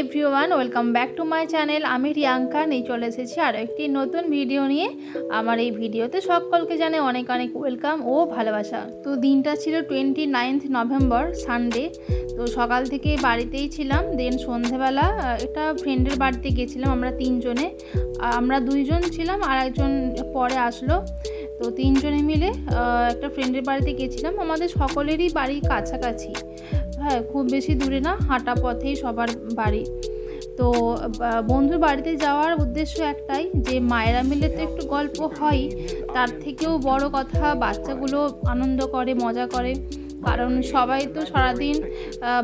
Everyone welcome back to my channel আমি রিয়াঙ্কা নিয়ে চলে এসেছি আরও একটি নতুন ভিডিও নিয়ে। আমার এই ভিডিওতে সকলকে জানে অনেক অনেক ওয়েলকাম ও ভালোবাসা। তো দিনটা ছিল টোয়েন্টি নাইনথ নভেম্বর সানডে তো সকাল থেকে বাড়িতেই ছিলাম দেন সন্ধেবেলা একটা ফ্রেন্ডের বাড়িতে গেছিলাম আমরা তিনজনে। আমরা দুইজন ছিলাম, আর একজন পরে আসলো। তো তিনজনে মিলে একটা ফ্রেন্ডের বাড়িতে গেছিলাম। আমাদের সকলেরই বাড়ি কাছাকাছি। হ্যাঁ খুব বেশি দূরে না, হাঁটা পথেই সবার বাড়ি। তো বন্ধুর বাড়িতে যাওয়ার উদ্দেশ্য একটাই যে, মায়েরা মিলে তো একটু গল্প হয়, তার থেকেও বড় কথা বাচ্চাগুলো আনন্দ করে, মজা করে। কারণ সবাই তো সারাদিন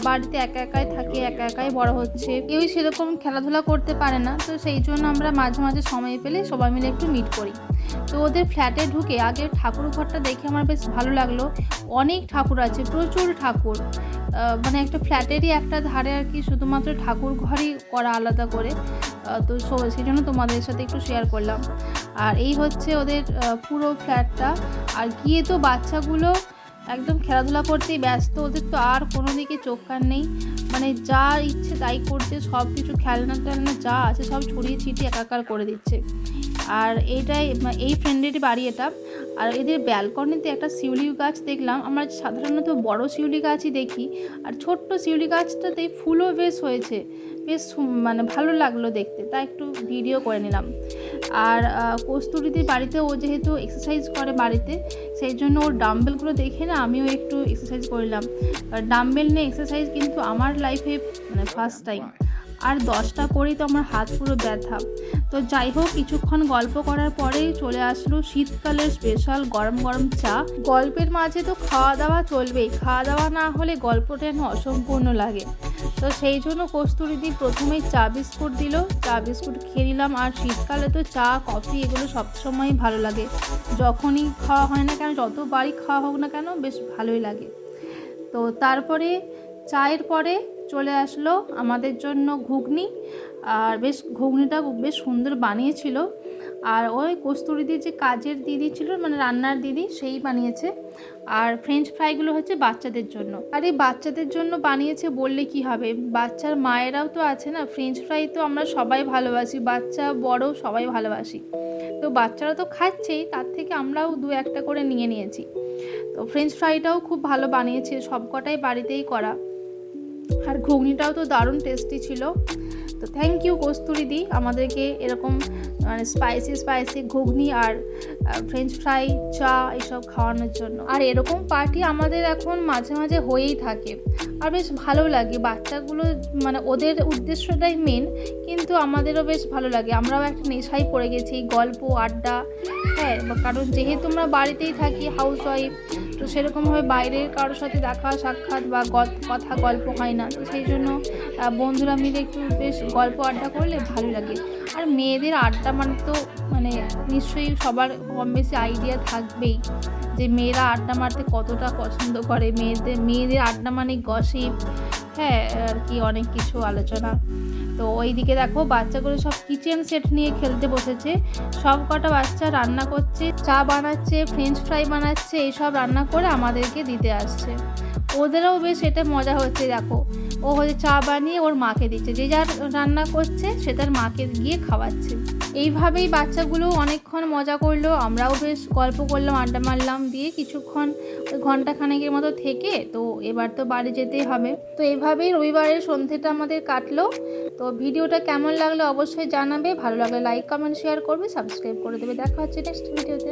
বাড়িতে একা একাই থাকে, একা একাই বড় হচ্ছে। কেউই সেরকম খেলাধুলা করতে পারে না, তো সেই জন্য আমরা মাঝে মাঝে সময় পেলে সবাই মিলে একটু মিট করি। তো ওদের ফ্ল্যাটে ঢুকে আগে ঠাকুর ঘরটা দেখে আমার বেশ ভালো লাগল। অনেক ঠাকুর আছে, প্রচুর ঠাকুর। মানে একটা ফ্ল্যাটেরই একটা ধারে আর কি শুধুমাত্র ঠাকুর ঘরই করা আলাদা করে। তো সেই জন্য তোমাদের সাথে একটু শেয়ার করলাম। আর এই হচ্ছে ওদের পুরো ফ্ল্যাটটা আর গিয়ে তো বাচ্চাগুলো একদম খেলাধুলা করতেই ব্যস্ত, ওদের তো আর কোনো দিকে চোখ কান নেই। মানে যা ইচ্ছে তাই করছে, সব কিছু খেলনা টেলনা যা আছে সব ছড়িয়ে ছিটিয়ে একাকার করে দিচ্ছে। আর এইটাই এই ফ্রেন্ডেরই বাড়ি এটা। আর এদের ব্যালকনিতে একটা শিউলি গাছ দেখলাম, আমরা সাধারণত বড় শিউলি গাছই দেখি, আর ছোট্ট শিউলি গাছটাতে ফুলও বেশ হয়েছে। বেশ মানে ভালো লাগল দেখতে, তা একটু ভিডিও করে নিলাম। আর কস্তুরীদের বাড়িতে ও যেহেতু এক্সারসাইজ করে বাড়িতে, সেই জন্য ওর ডাম্বেলগুলো দেখে না আমিও একটু এক্সারসাইজ করলাম। ডাম্বেল নিয়ে এক্সারসাইজ কিন্তু আমার লাইফে মানে ফার্স্ট টাইম আর দশটা করেই তো আমার হাত পুরো ব্যথা। তো যাই হোক, কিছুক্ষণ গল্প করার পরেই চলে আসলো শীতকালের স্পেশাল গরম গরম চা। গল্পের মাঝে তো খাওয়া দাওয়া চলবেই। খাওয়া দাওয়া না হলে গল্পটা যেন অসম্পূর্ণ লাগে। তো সেই জন্য কস্তুরিদি প্রথমেই চা বিস্কুট দিল। চা বিস্কুট খেয়ে নিলাম। আর শীতকালে তো চা, কফি এগুলো সবসময়ই ভালো লাগে। যখনই খাওয়া হয় না কেন যতবারই খাওয়া হোক না কেন, বেশ ভালোই লাগে। তো তারপরে চায়ের পরে চলে আসলো আমাদের জন্য ঘুগনি। আর বেশ, ঘুগনিটা বেশ সুন্দর বানিয়েছিল। আর ওই কস্তুরিদির যে কাজের দিদি ছিল মানে রান্নার দিদি, সেই বানিয়েছে। আর ফ্রেঞ্চ ফ্রাইগুলো হচ্ছে বাচ্চাদের জন্য। আর এই বাচ্চাদের জন্য বানিয়েছে বললে কি হবে? বাচ্চার মায়েরাও তো আছে না ফ্রেঞ্চ ফ্রাই তো আমরা সবাই ভালোবাসি, বাচ্চা বড় সবাই ভালোবাসি। তো বাচ্চারা তো খাচ্ছেই, তার থেকে আমরাও দু একটা করে নিয়ে নিয়েছি। তো ফ্রেঞ্চ ফ্রাইটাও খুব ভালো বানিয়েছে, সবকটাই বাড়িতেই করা। আর ঘুগনিটাও তো দারুণ টেস্টি ছিল। তো থ্যাংক ইউ কস্তুরিদি আমাদেরকে এরকম মানে স্পাইসি স্পাইসি ঘুগনি আর ফ্রেঞ্চ ফ্রাই চা এসব খাওয়ানোর জন্য। আর এরকম পার্টি আমাদের এখন মাঝে মাঝে হয়েই থাকে। আর বেশ ভালো লাগে, বাচ্চাগুলো মানে ওদের উদ্দেশ্যটাই মেন কিন্তু আমাদেরও বেশ ভালো লাগে। আমরাও একটা নেশায় পড়ে গেছি, গল্প, আড্ডা হ্যাঁ কারণ যেহেতু আমরা বাড়িতেই থাকি হাউস ওয়াইফ তো সেরকমভাবে বাইরের কারোর সাথে দেখা, সাক্ষাৎ বা কথা, গল্প হয় না। তো সেই জন্য বন্ধুরা মিলে একটু বেশ গল্প আড্ডা করলে ভালো লাগে। আর মেয়েদের আড্ডা মানে তো মানে নিশ্চয়ই সবার কম বেশি আইডিয়া থাকবেই যে মেয়েরা আড্ডা মারতে কতটা পছন্দ করে। মেয়েদের মেয়েদের আড্ডা মানে গসিপ হ্যাঁ আর কি অনেক কিছু আলোচনা। তো ওই দিকে দেখো বাচ্চাগুলো সব কিচেন সেট নিয়ে খেলতে বসেছে। সব কটা বাচ্চা রান্না করছে, চা বানাচ্ছে ফ্রেঞ্চ ফ্রাই বানাচ্ছে, এইসব রান্না করে আমাদেরকে দিতে আসছে। ওদেরও বেশ এটা মজা হচ্ছে, দেখো। ও হচ্ছে চা বানিয়ে ওর মাকে দিচ্ছে। যে যার রান্না করছে, সে তার মাকে গিয়ে খাওয়াচ্ছে। এইভাবেই বাচ্চাগুলো অনেকক্ষণ মজা করল, আমরাও বেশ গল্প করলাম, আড্ডা মারলাম, দিয়ে কিছুক্ষণ ওই ঘণ্টা খানেকের মতো থেকে তো এবার তো বাড়ি যেতেই হবে। তো এভাবেই রবিবারের সন্ধ্যেটা আমাদের কাটলো। তো ভিডিওটা কেমন লাগল অবশ্যই জানাবে, ভালো লাগলে লাইক, কমেন্ট, শেয়ার করবে, সাবস্ক্রাইব করে দেবে। দেখা হচ্ছে নেক্সট ভিডিওতে।